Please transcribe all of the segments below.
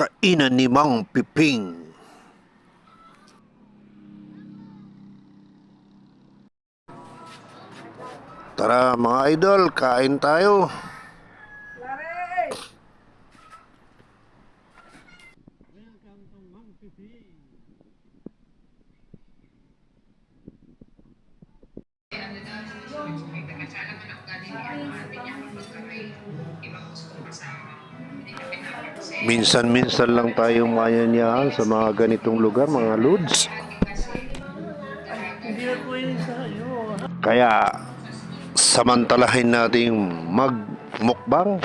kainan ni Mang Piping. Tara mga idol, kain tayo. Minsan-minsan lang tayong mayanyahan sa mga ganitong lugar, mga lods. Kaya samantalahin nating magmukbang.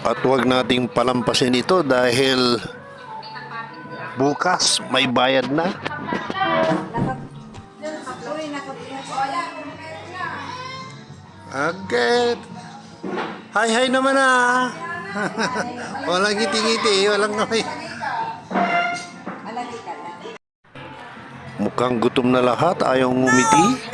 At huwag nating palampasin ito dahil bukas may bayad na. Agad. Hi, hi naman ah. walang ngiti-ngiti, walang kamay. Mukhang gutom na lahat, ayaw ngumiti.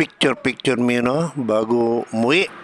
Picture-picture yun, no? Bago umuwi.